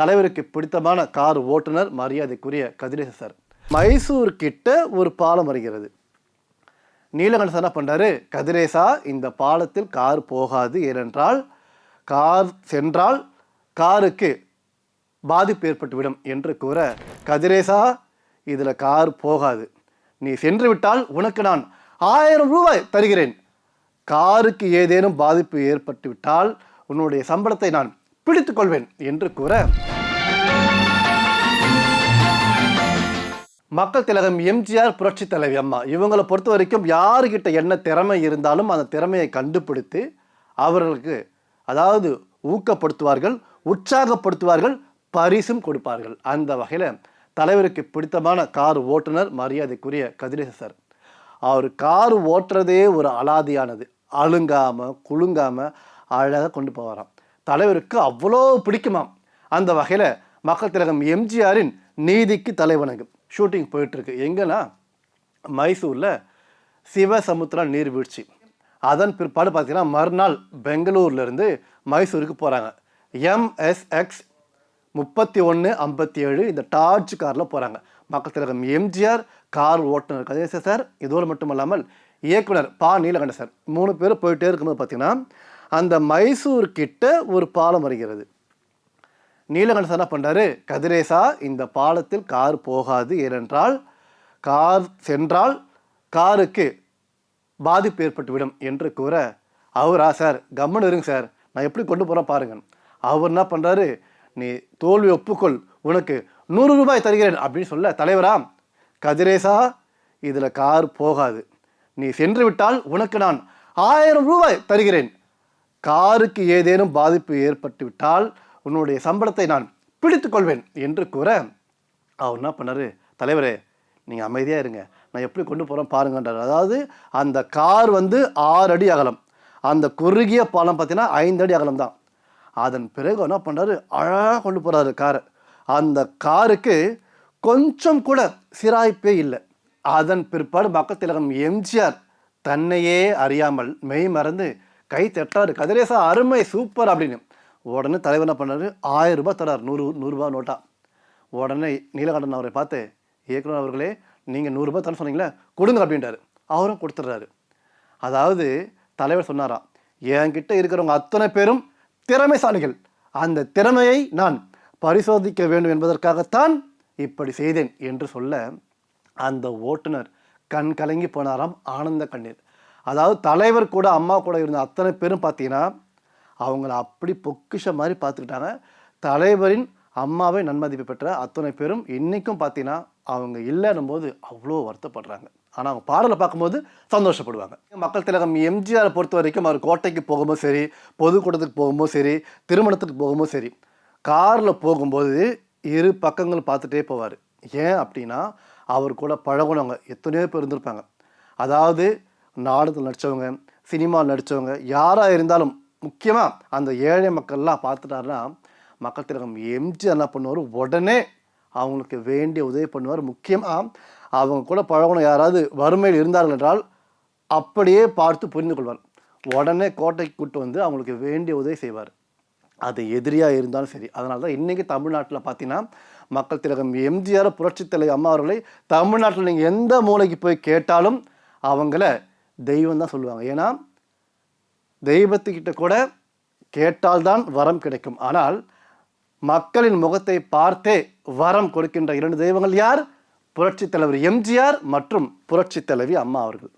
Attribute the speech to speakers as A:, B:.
A: தலைவருக்கு பிடித்தமான கார் ஓட்டுநர் மரியாதைக்குரிய கதிரேச சார். மைசூர் கிட்ட ஒரு பாலம் வருகிறது. நீலகண்ட சார் என்ன பண்ணுறாரு கதிரேசா இந்த பாலத்தில் கார் போகாது ஏனென்றால் கார் சென்றால் காருக்கு பாதிப்பு ஏற்பட்டுவிடும் என்று கூற கதிரேசா இதில் கார் போகாது. நீ சென்று விட்டால் உனக்கு நான் ஆயிரம் ரூபாய் தருகிறேன். காருக்கு ஏதேனும் பாதிப்பு ஏற்பட்டு விட்டால் உன்னுடைய சம்பளத்தை நான் பிடித்துக்கொள்வேன் என்று கூற மக்கள் திலகம் எம்ஜிஆர் புரட்சி தலைவி அம்மா. இவங்களை பொறுத்த வரைக்கும் யாருக்கிட்ட என்ன திறமை இருந்தாலும் அந்த திறமையை கண்டுபிடித்து அவர்களுக்கு அதாவது ஊக்கப்படுத்துவார்கள் உற்சாகப்படுத்துவார்கள் பரிசும் கொடுப்பார்கள். அந்த வகையில் தலைவருக்கு பிடித்தமான கார் ஓட்டுநர் மரியாதைக்குரிய கதிரேச சார். அவர் கார் ஓட்டுறதே ஒரு அலாதியானது. அழுங்காமல் குலுங்காமல் அழகாக கொண்டு போவாராம். தலைவருக்கு அவ்வளோ பிடிக்குமாம். அந்த வகையில் மக்கள் திலகம் எம்ஜிஆரின் நீதிக்கு தலைவணங்கும். ஷூட்டிங் போயிட்டுருக்கு. எங்கன்னா மைசூரில் சிவசமுத்திரா நீர்வீழ்ச்சி. அதன் பிற்பாடு பார்த்திங்கன்னா மறுநாள் பெங்களூர்லேருந்து மைசூருக்கு போகிறாங்க எம்எஸ்எக்ஸ் முப்பத்தி ஒன்று ஐம்பத்தி ஏழு இந்த டார்ச் காரில் போகிறாங்க மக்கள் திலகம் எம்ஜிஆர் கார் ஓட்டுநர் கதிரேச சார் இதோடு மட்டும் இல்லாமல் இயக்குனர் பா. நீலகண்ட சார். மூணு பேர் போயிட்டே இருக்கும்போது பார்த்திங்கன்னா அந்த மைசூர் கிட்ட ஒரு பாலம் வருகிறது. நீலகண்ட என்ன பண்ணுறாரு கதிரேசா இந்த பாலத்தில் கார் போகாது ஏனென்றால் கார் சென்றால் காருக்கு பாதிப்பு ஏற்பட்டுவிடும் என்று கூற அவரா சார்? கம்மன் இருங்க சார். நான் எப்படி கொண்டு போகிறேன் பாருங்கள் அவர் என்ன பண்ணுறாரு நீ தோல்வி ஒப்புக்கொள். உனக்கு நூறு ரூபாய் தருகிறேன் அப்படின்னு சொல்ல தலைவரா கதிரேசா இதில் கார் போகாது. நீ சென்று விட்டால் உனக்கு நான் ஆயிரம் ரூபாய் தருகிறேன். காருக்கு ஏதேனும் பாதிப்பு ஏற்பட்டு விட்டால் உன்னுடைய சம்பளத்தை நான் பிடித்துக்கொள்வேன் என்று கூற அவர் என்ன பண்ணாரு? தலைவரே நீங்கள் அமைதியாக இருங்க. நான் எப்படி கொண்டு போகிறேன் பாருங்கன்றார். அதாவது அந்த கார் வந்து ஆறு அடி அகலம். அந்த குறுகிய பாலம் பார்த்தீங்கன்னா ஐந்து அடி அகலம் தான். அதன் பிறகு என்ன பண்ணுறாரு அழகாக கொண்டு போகிறாரு காரை. அந்த காருக்கு கொஞ்சம் கூட சிராய்ப்பே இல்லை. அதன் பிற்பாடு பக்கத்திலகம் எம்ஜிஆர் தன்னையே அறியாமல் மெய் மறந்து கை தட்டாரு. கதிரேசா அருமை சூப்பர் அப்படின்னு. உடனே தலைவர் என்ன பண்ணாரு ஆயிரம் ரூபாய் தரார் நூறு நூறுரூபா நோட்டா. உடனே நீலகண்டன் அவரை பார்த்து இயக்குனர் அவர்களே நீங்கள் நூறுரூபா தர சொன்னீங்களே கொடுங்க அப்படின்றாரு அவரும் கொடுத்துட்றாரு. அதாவது தலைவர் சொன்னாராம் என்கிட்ட இருக்கிறவங்க அத்தனை பேரும் திறமைசாலிகள். அந்த திறமையை நான் பரிசோதிக்க வேண்டும் என்பதற்காகத்தான் இப்படி செய்தேன் என்று சொல்ல அந்த ஓட்டுநர் கண் கலங்கி போனாராம் ஆனந்த கண்ணீர். அதாவது தலைவர் கூட அம்மா கூட இருந்த அத்தனை பேரும் பார்த்தீங்கன்னா அவங்கள அப்படி பொக்கிஷ மாதிரி பார்த்துக்கிட்டாங்க. தலைவரின் அம்மாவை நன்மதிப்பு பெற்ற அத்தனை பேரும் இன்றைக்கும் பார்த்தீங்கன்னா அவங்க இல்லைன்னும் போது அவ்வளோ வருத்தப்படுறாங்க. ஆனால் அவங்க பாடலை பார்க்கும்போது சந்தோஷப்படுவாங்க. மக்கள் திலகம் எம்ஜிஆரை பொறுத்த வரைக்கும் அவர் கோட்டைக்கு போகும்போது சரி பொதுக்கூட்டத்துக்கு போகும்போது சரி திருமணத்துக்கு போகும்போது சரி காரில் போகும்போது இரு பக்கங்கள் பார்த்துட்டே போவார். ஏன் அப்படின்னா அவர் கூட பழகுனவங்க எத்தனையோ பேர் இருந்திருப்பாங்க. அதாவது நாடகத்தில் நடித்தவங்க சினிமாவில் நடித்தவங்க யாராக இருந்தாலும் முக்கியமாக அந்த ஏழை மக்கள்லாம் பார்த்துட்டாருன்னா மக்கள் திலகம் எம்ஜிஆர் என்ன பண்ணுவார் உடனே அவங்களுக்கு வேண்டிய உதவி பண்ணுவார். முக்கியமாக அவங்க கூட பழகணும் யாராவது வறுமையில் இருந்தார்கள் என்றால் அப்படியே பார்த்து புரிந்து கொள்வார். உடனே கோட்டைக்கு கூட்டு வந்து அவங்களுக்கு வேண்டிய உதவி செய்வார். அது எதிரியாக இருந்தாலும் சரி. அதனால தான் இன்றைக்கி தமிழ்நாட்டில் பார்த்தீங்கன்னா மக்கள் திலகம் எம்ஜிஆர் புரட்சித் தலைவர் அம்மா அவர்களை தமிழ்நாட்டில் நீங்கள் எந்த மூலைக்கு போய் கேட்டாலும் அவங்கள தெய்வம் தான் சொல்லுவாங்க. ஏன்னா தெய்வத்துக்கிட்ட கூட கேட்டால்தான் வரம் கிடைக்கும். ஆனால் மக்களின் முகத்தை பார்த்தே வரம் கொடுக்கின்ற இரண்டு தெய்வங்கள் யார்? புரட்சித் தலைவர் எம்ஜிஆர் மற்றும் புரட்சித் தலைவி அம்மா அவர்கள்.